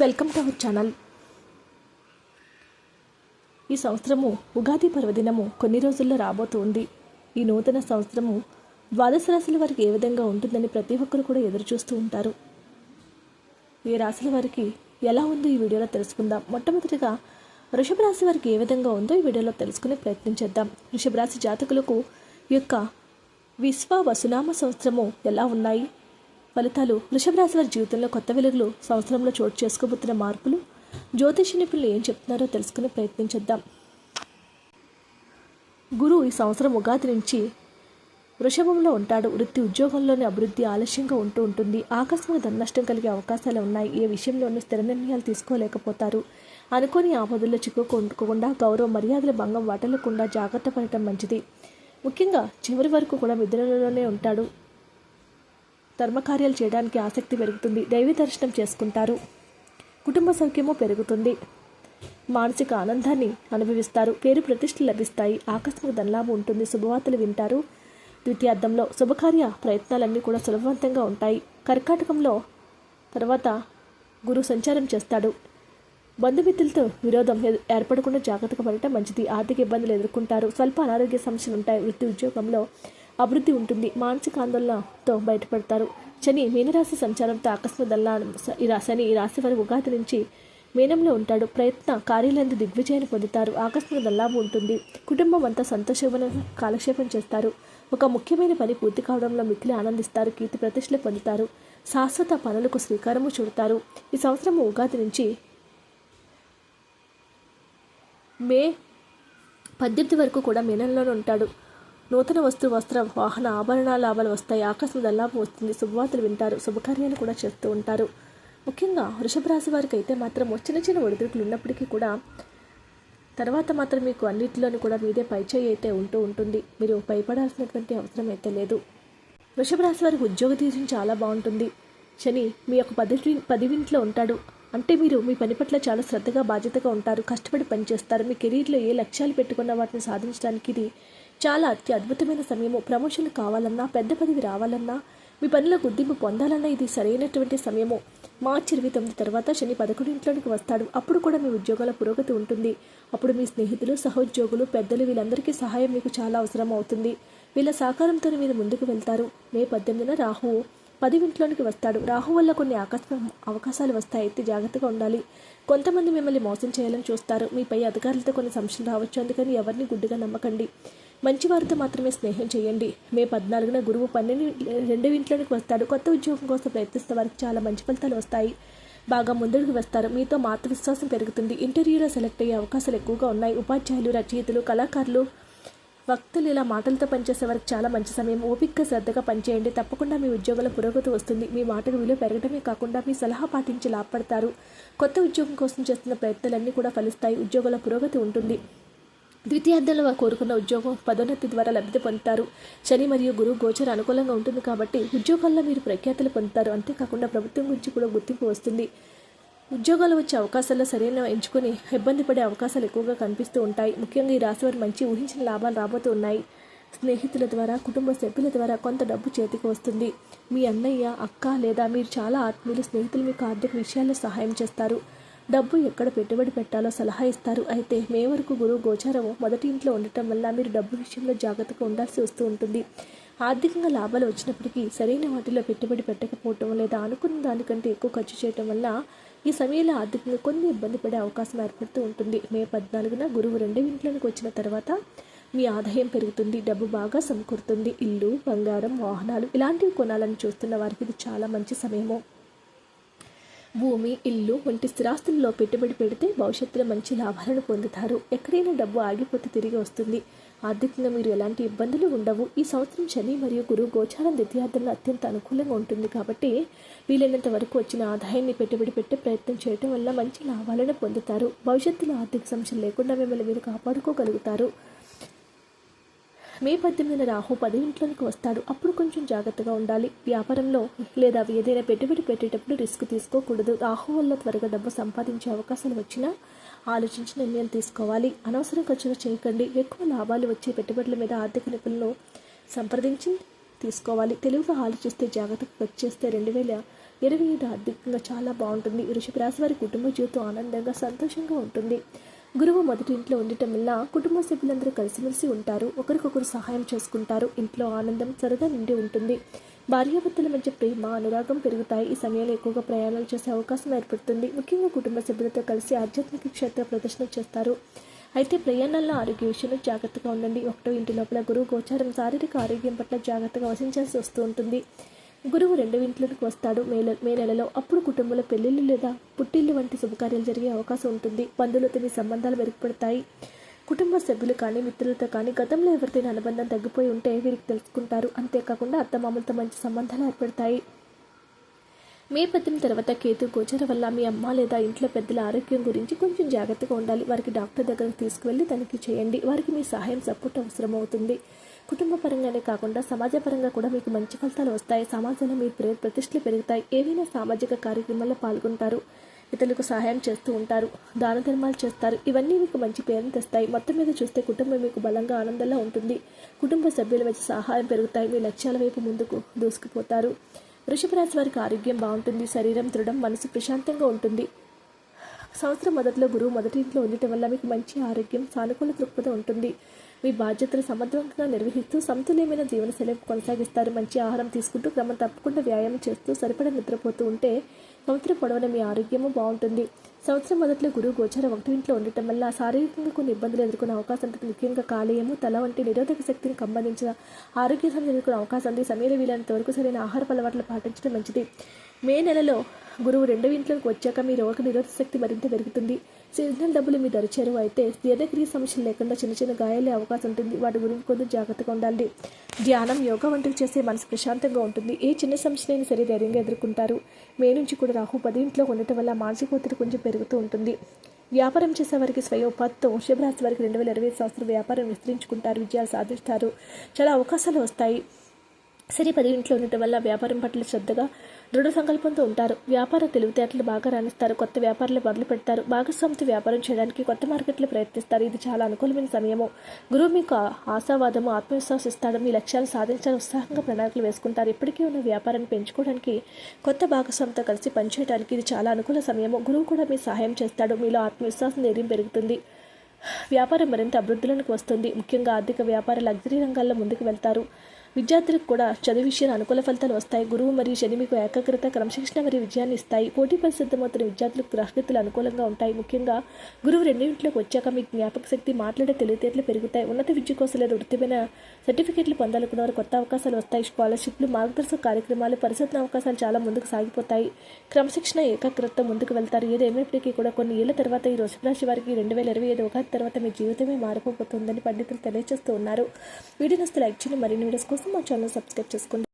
Welcome to our channel ఈ సంవత్సరము ఉగాది పర్వదినము కొన్ని రోజుల్లో రాబోతుంది. ఈ నూతన సంవత్సరము ద్వాదశ రాశుల వారికి ఏ విధంగా ఉంటుందని ప్రతి ఒక్కరు కూడా ఎదురు చూస్తూ ఉంటారు. ఏ రాశుల వారికి ఎలా ఉందో ఈ వీడియోలో తెలుసుకుందాం. మొట్టమొదటిగా వృషభ రాశి వారికి ఏ విధంగా ఉందో ఈ వీడియోలో తెలుసుకునే ప్రయత్నం చేద్దాం. వృషభ రాశి జాతకులకు ఈ యొక్క విశ్వ వసునామ సంవత్సరము ఎలా ఉన్నాయి? ఫలితాలు వృషభ రాశి వారి జీవితంలో కొత్త వెలుగులు సంవత్సరంలో చోటు చేసుకోబోతున్న మార్పులు జ్యోతిష నిపుణులు ఏం చెప్తున్నారో తెలుసుకునే ప్రయత్నించేద్దాం గురు ఈ సంవత్సరం ఉగాది నుంచి వృషభంలో ఉంటాడు. వృత్తి ఉద్యోగంలోని అభివృద్ధి ఆలస్యంగా ఉంటూ ఉంటుంది. ఆకస్మిక ధన నష్టం కలిగే అవకాశాలు ఉన్నాయి. ఏ విషయంలోనూ స్థిర నిర్ణయాలు తీసుకోలేకపోతారు. అనుకోని ఆపదల్లో చిక్కుకోకుండా గౌరవ మర్యాదల భంగం వాటలకుండా జాగ్రత్త పడటం మంచిది. ముఖ్యంగా చివరి వరకు కూడా మిద్రలోనే ఉంటాడు. ధర్మకార్యాలు చేయడానికి ఆసక్తి పెరుగుతుంది. దైవ దర్శనం చేసుకుంటారు. కుటుంబ సౌఖ్యము పెరుగుతుంది. మానసిక ఆనందాన్ని అనుభవిస్తారు. పేరు ప్రతిష్టలు లభిస్తాయి. ఆకస్మిక ధనలాభం ఉంటుంది. శుభవార్తలు వింటారు. ద్వితీయార్థంలో శుభకార్య ప్రయత్నాలన్నీ కూడా సులభవంతంగా ఉంటాయి. కర్కాటకంలో తర్వాత గురు సంచారం చేస్తాడు. బంధుమిత్రులతో విరోధం ఏ- ఏర్పడకుండా జాగ్రత్తగా పడటం మంచిది. ఆర్థిక ఇబ్బందులు ఎదుర్కొంటారు. స్వల్ప అనారోగ్య సమస్యలు ఉంటాయి. వృత్తి ఉద్యోగంలో అభివృద్ధి ఉంటుంది. మానసిక ఆందోళనతో బయటపడతారు. శని మీనరాశి సంచారంతో ఆకస్మిక దల్లా ఈ శని ఈ రాశి వారి ఉగాది నుంచి మీనంలో ఉంటాడు. ప్రయత్న కార్యాలందు దిగ్విజయాన్ని పొందుతారు. ఆకస్మిక దల్లాభం ఉంటుంది. కుటుంబం అంతా సంతోషమైన కాలక్షేపం చేస్తారు. ఒక ముఖ్యమైన పని పూర్తి కావడంలో మిక్కిలి ఆనందిస్తారు. కీర్తి ప్రతిష్టలు పొందుతారు. శాశ్వత పనులకు శ్రీకారము చుడతారు. ఈ సంవత్సరం ఉగాది నుంచి మే పద్దెనిమిది వరకు కూడా మీనంలోనే ఉంటాడు. నూతన వస్తు వస్త్రం వాహన ఆభరణ లాభాలు వస్తాయి. ఆకాశం దల్లాభం వస్తుంది. శుభవార్తలు వింటారు. శుభకార్యాలు కూడా చేస్తూ ఉంటారు. ముఖ్యంగా వృషభ రాశి వారికి అయితే మాత్రం చిన్న చిన్న ఒడిదుడుకులు ఉన్నప్పటికీ కూడా తర్వాత మాత్రం మీకు అన్నిటిలోనూ కూడా మీదే పైచేయి అయితే ఉంటూ ఉంటుంది. మీరు భయపడాల్సినటువంటి అవసరం అయితే లేదు. వృషభ రాశి వారికి ఉద్యోగ తీసుకుని చాలా బాగుంటుంది. శని మీ యొక్క పది పదివింట్లో ఉంటాడు. అంటే మీరు మీ పని పట్ల చాలా శ్రద్ధగా బాధ్యతగా ఉంటారు. కష్టపడి పనిచేస్తారు. మీ కెరీర్లో ఏ లక్ష్యాలు పెట్టుకున్న వాటిని సాధించడానికి ఇది చాలా అతి అద్భుతమైన సమయము. ప్రమోషన్ కావాలన్నా పెద్ద పదవి రావాలన్నా మీ పనిలో గుర్తింపు పొందాలన్నా ఇది సరైనటువంటి సమయము. మార్చి ఇరవై తొమ్మిది తర్వాత శని పదకొండింట్లోనికి వస్తాడు. అప్పుడు కూడా మీ ఉద్యోగాల పురోగతి ఉంటుంది. అప్పుడు మీ స్నేహితులు సహోద్యోగులు పెద్దలు వీళ్ళందరికీ సహాయం మీకు చాలా అవసరం అవుతుంది వీళ్ళ సహకారంతో మీరు ముందుకు వెళ్తారు. మే పద్దెనిమిదిన రాహువు పదివింట్లోనికి వస్తాడు. రాహు వల్ల కొన్ని ఆకస్మిక అవకాశాలు వస్తాయి. అయితే జాగ్రత్తగా ఉండాలి. కొంతమంది మిమ్మల్ని మోసం చేయాలని చూస్తారు. మీపై అధికారులతో కొన్ని సంశయం రావచ్చు. అందుకని ఎవరిని గుడ్డిగా నమ్మకండి. మంచి వారితో మాత్రమే స్నేహం చేయండి. మే పద్నాలుగున గురువు పన్నెండు రెండు ఇంట్లోనికి వస్తాడు. కొత్త ఉద్యోగం కోసం ప్రయత్నిస్తే వారికి చాలా మంచి ఫలితాలు వస్తాయి. బాగా ముందడుగు వస్తారు. మీతో ఆత్మవిశ్వాసం పెరుగుతుంది. ఇంటర్వ్యూలో సెలెక్ట్ అయ్యే అవకాశాలు ఎక్కువగా ఉన్నాయి. ఉపాధ్యాయులు రచయితలు కళాకారులు వక్తలు ఇలా మాటలతో పనిచేసే వరకు చాలా మంచి సమయం. ఓపికగా శ్రద్ధగా పనిచేయండి. తప్పకుండా మీ ఉద్యోగాల పురోగతి వస్తుంది. మీ మాటకు విలువ పెరగడమే కాకుండా మీ సలహా పాటించి లాభపడతారు. కొత్త ఉద్యోగం కోసం చేస్తున్న ప్రయత్నాలన్నీ కూడా ఫలిస్తాయి. ఉద్యోగాల పురోగతి ఉంటుంది. ద్వితీయార్థంలో కోరుకున్న ఉద్యోగం పదోన్నతి ద్వారా లబ్ధి పొందుతారు. శని మరియు గురువు గోచర అనుకూలంగా ఉంటుంది కాబట్టి ఉద్యోగాల్లో మీరు ప్రఖ్యాతులు పొందుతారు. అంతేకాకుండా ప్రభుత్వం గురించి కూడా గుర్తింపు వస్తుంది. ఉద్యోగాలు వచ్చే అవకాశాల్లో సరైన ఎంచుకొని ఇబ్బంది పడే అవకాశాలు ఎక్కువగా కనిపిస్తూ ఉంటాయి. ముఖ్యంగా ఈ రాశివారు మంచి ఊహించిన లాభాలు రాబోతూ ఉన్నాయి. స్నేహితుల ద్వారా కుటుంబ సభ్యుల ద్వారా కొంత డబ్బు చేతికి వస్తుంది. మీ అన్నయ్య అక్క లేదా మీరు చాలా ఆత్మీయులు స్నేహితులు మీకు ఆర్థిక విషయాల్లో సహాయం చేస్తారు. డబ్బు ఎక్కడ పెట్టుబడి పెట్టాలో సలహా ఇస్తారు. అయితే మే వరకు గురువు గోచారము మొదటి ఇంట్లో ఉండటం వల్ల మీరు డబ్బు విషయంలో జాగ్రత్తగా ఉండాల్సి వస్తూ ఉంటుంది. ఆర్థికంగా లాభాలు వచ్చినప్పటికీ సరైన వాటిలో పెట్టుబడి పెట్టకపోవటం లేదా అనుకున్న దానికంటే ఎక్కువ ఖర్చు చేయటం వల్ల ఈ సమయంలో ఆర్థికంగా కొన్ని ఇబ్బంది పడే అవకాశం ఏర్పడుతూ ఉంటుంది. మే పద్నాలుగున గురువు రెండో ఇంట్లోనికి వచ్చిన తర్వాత మీ ఆదాయం పెరుగుతుంది డబ్బు బాగా సమకూరుతుంది. ఇల్లు బంగారం వాహనాలు ఇలాంటివి కొనాలని చూస్తున్న వారికి ఇది చాలా మంచి సమయము. భూమి ఇల్లు వంటి స్థిరాస్తుల్లో పెట్టుబడి పెడితే భవిష్యత్తులో మంచి లాభాలను పొందుతారు. ఎక్కడైనా డబ్బు ఆగిపోతే తిరిగి వస్తుంది. ఆర్థికంగా మీరు ఎలాంటి ఇబ్బందులు ఉండవు. ఈ సంవత్సరం శని మరియు గురువు గోచారం ద్వితీయార్థంలో అత్యంత అనుకూలంగా ఉంటుంది కాబట్టి వీలైనంత వరకు వచ్చిన ఆదాయాన్ని పెట్టుబడి పెట్టే ప్రయత్నం చేయడం వల్ల మంచి లాభాలను పొందుతారు. భవిష్యత్తులో ఆర్థిక సమస్యలు లేకుండా మిమ్మల్ని మీరు కాపాడుకోగలుగుతారు. మే పద్దెనిమిదిన రాహు పది ఇంట్లోనికి వస్తాడు. అప్పుడు కొంచెం జాగ్రత్తగా ఉండాలి. వ్యాపారంలో లేదా ఏదైనా పెట్టుబడి పెట్టేటప్పుడు రిస్క్ తీసుకోకూడదు. రాహు వల్ల త్వరగా డబ్బు సంపాదించే అవకాశాలు వచ్చినా ఆలోచించి నిర్ణయం తీసుకోవాలి. అనవసరం ఖర్చులు చేయకండి. ఎక్కువ లాభాలు వచ్చే పెట్టుబడుల మీద ఆర్థిక నిపుణులను సంప్రదించి తీసుకోవాలి. తెలివిగా ఆలోచిస్తే జాగ్రత్తగా ఖర్చు చేస్తే రెండు వేల ఇరవై ఐదు ఆర్థికంగా చాలా బాగుంటుంది. వృషభ రాశి వారి కుటుంబ జీవితం ఆనందంగా సంతోషంగా ఉంటుంది. గురువు మొదటి ఇంట్లో ఉండటం వల్ల కుటుంబ సభ్యులందరూ కలిసిమెలిసి ఉంటారు. ఒకరికొకరు సహాయం చేసుకుంటారు. ఇంట్లో ఆనందం సరదా నిండి ఉంటుంది. భార్యాభర్తల మధ్య ప్రేమ అనురాగం పెరుగుతాయి. ఈ సమయంలో ఎక్కువగా ప్రయాణాలు చేసే అవకాశం ఏర్పడుతుంది. ముఖ్యంగా కుటుంబ సభ్యులతో కలిసి ఆధ్యాత్మిక క్షేత్ర ప్రదర్శన చేస్తారు. అయితే ప్రయాణాల్లో ఆరోగ్య విషయంలో జాగ్రత్తగా ఉండండి. ఒకటో ఇంటి లోపల గురువు గోచారం శారీరక ఆరోగ్యం పట్ల జాగ్రత్తగా వసించాల్సి వస్తూ ఉంటుంది గురువు రెండవ ఇంట్లోకి వస్తాడు. మే మే నెలలో అప్పుడు కుటుంబంలో పెళ్ళిళ్ళు లేదా పుట్టిళ్ళు వంటి శుభకార్యాలు జరిగే అవకాశం ఉంటుంది. బంధువులతో మీ సంబంధాలు మెరుగుపడతాయి. కుటుంబ సభ్యులు కానీ మిత్రులతో కానీ గతంలో ఎవరితోనే అనుబంధం తగ్గిపోయి ఉంటే వీరికి తెలుసుకుంటారు. అంతేకాకుండా అత్తమామలతో మంచి సంబంధాలు ఏర్పడతాయి. మే పద్దెనిమిది తర్వాత కేతు గోచర వల్ల మీ అమ్మ లేదా ఇంట్లో పెద్దల ఆరోగ్యం గురించి కొంచెం జాగ్రత్తగా ఉండాలి. వారికి డాక్టర్ దగ్గరకు తీసుకువెళ్ళి తనిఖీ చేయండి. వారికి మీ సహాయం సపోర్ట్ అవసరం అవుతుంది కుటుంబ పరంగానే కాకుండా సమాజ పరంగా కూడా మీకు మంచి ఫలితాలు వస్తాయి. సమాజంలో మీ ప్రతిష్టలు పెరుగుతాయి. ఏవైనా సామాజిక కార్యక్రమాల్లో పాల్గొంటారు. ఇతరులకు సహాయం చేస్తూ ఉంటారు. దాన ధర్మాలు చేస్తారు. ఇవన్నీ మీకు మంచి పేరుని తెస్తాయి. మొత్తం మీద చూస్తే కుటుంబం మీకు బలంగా ఆనందంగా ఉంటుంది. కుటుంబ సభ్యుల మధ్య సహాయం పెరుగుతాయి. మీ లక్ష్యాల వైపు ముందుకు దూసుకుపోతారు. వృషభ రాశి వారికి ఆరోగ్యం బాగుంటుంది. శరీరం దృఢం మనసు ప్రశాంతంగా ఉంటుంది. సంవత్సరం మొదట్లో గురువు మొదటి ఇంట్లో ఉండటం వల్ల మీకు మంచి ఆరోగ్యం సానుకూల దృక్పథం ఉంటుంది. మీ బాధ్యతలు సమర్థవంతంగా నిర్వహిస్తూ సమతుల్యమైన జీవనశైలి కొనసాగిస్తారు. మంచి ఆహారం తీసుకుంటూ క్రమం తప్పకుండా వ్యాయామం చేస్తూ సరిపడా నిద్రపోతూ ఉంటే సంవత్సరం పొడవున మీ ఆరోగ్యము బాగుంటుంది. సంవత్సరం మొదట్లో గురువు గోచారం ఒకటి ఇంట్లో ఉండటం వల్ల శారీరకంగా కొన్ని ఇబ్బందులు ఎదుర్కొనే అవకాశం ఉంటుంది. ముఖ్యంగా కాలేయము తల వంటి నిరోధక శక్తిని సంబంధించిన ఆరోగ్య సమస్యలు ఎదుర్కొనే అవకాశం ఉంది. సమీర వీలైనంత వరకు సరైన ఆహార అలవాట్లు పాటించడం మంచిది. మే నెలలో గురువు రెండవ ఇంట్లోకి వచ్చాక మీ రోగ నిరోధక శక్తి మరింత పెరుగుతుంది. సీజనల్ డబ్బులు మీ దరిచేరువు అయితే దీర్ఘక్రియ సమస్యలు లేకుండా చిన్న చిన్న గాయాలే అవకాశం ఉంటుంది. వాటి గురించి కొంచెం జాగ్రత్తగా ఉండాలి. ధ్యానం యోగా వంటివి చేస్తే మనసు ప్రశాంతంగా ఉంటుంది. ఏ చిన్న సమస్యలైనా సరే ధైర్యంగా ఎదుర్కొంటారు. మే నుంచి కూడా రాహు పది ఇంట్లో ఉండటం వల్ల మానసిక ఒత్తిడి కొంచెం పెరుగుతూ ఉంటుంది. వ్యాపారం చేసే వారికి స్వయం ఉపాధితో శుభరాశి వారికి రెండు వేల ఇరవై సంవత్సరం వ్యాపారం విస్తరించుకుంటారు. విజయాలు సాధిస్తారు. చాలా అవకాశాలు వస్తాయి. సరే పది ఇంట్లో ఉండటం వల్ల వ్యాపారం పట్ల శ్రద్ధగా దృఢ సంకల్పంతో ఉంటారు. వ్యాపార తెలివితేటలు బాగా రాణిస్తారు. కొత్త వ్యాపారాలు మొదలు పెడతారు. భాగస్వామితో వ్యాపారం చేయడానికి కొత్త మార్కెట్లు ప్రయత్నిస్తారు. ఇది చాలా అనుకూలమైన సమయము. గురువు మీకు ఆశావాదము ఆత్మవిశ్వాసం ఇస్తాడు మీ లక్ష్యాలు సాధించాలని ఉత్సాహంగా ప్రణాళికలు వేసుకుంటారు. ఇప్పటికీ ఉన్న వ్యాపారాన్ని పెంచుకోవడానికి కొత్త భాగస్వామితో కలిసి పనిచేయడానికి ఇది చాలా అనుకూల సమయము. గురువు కూడా మీ సహాయం చేస్తాడు. మీలో ఆత్మవిశ్వాసం ధైర్యం పెరుగుతుంది. వ్యాపారం మరింత అభివృద్ధిలోకి వస్తుంది. ముఖ్యంగా ఆర్థిక వ్యాపార లగ్జరీ రంగాల్లో ముందుకు వెళ్తారు. విద్యార్థులకు కూడా చదువు విషయంలో అనుకూల ఫలితాలు వస్తాయి. గురువు మరియు శని మీకు ఏకాగ్రత క్రమశిక్షణ మరియు విజయాన్ని ఇస్తాయి. పోటీ పరిశుద్ధమవుతున్న విద్యార్థులకు గ్రహగతులు అనుకూలంగా ఉంటాయి. ముఖ్యంగా గురువు రెండింటిలోకి వచ్చాక మీ జ్ఞాపక శక్తి మాట్లాడే తెలివితేటలు పెరుగుతాయి. ఉన్నత విద్య కోసం లేదా వృత్తిమైన సర్టిఫికెట్లు పొందాలనుకున్న వారు కొత్త అవకాశాలు వస్తాయి. స్కాలర్షిప్లు మార్గదర్శక కార్యక్రమాలు పరిశోధన అవకాశాలు చాలా ముందుకు సాగిపోతాయి. క్రమశిక్షణ ఏకాగ్రత ముందుకు వెళ్తారు. ఏదేమైనప్పటికీ కూడా కొన్ని ఏళ్ళ తర్వాత ఈ వృషభ రాశి వారికి రెండు వేల ఇరవై ఐదు ఒకటి తర్వాత మీ జీవితమే మారిపోతుందని పండితులు తెలియజేస్తూ ఉన్నారు. వీడియోస్ లైక్ చేయండి. మరిన్ని వీడియోస్ కోసం మా ఛానల్ సబ్స్క్రైబ్ చేసుకోండి.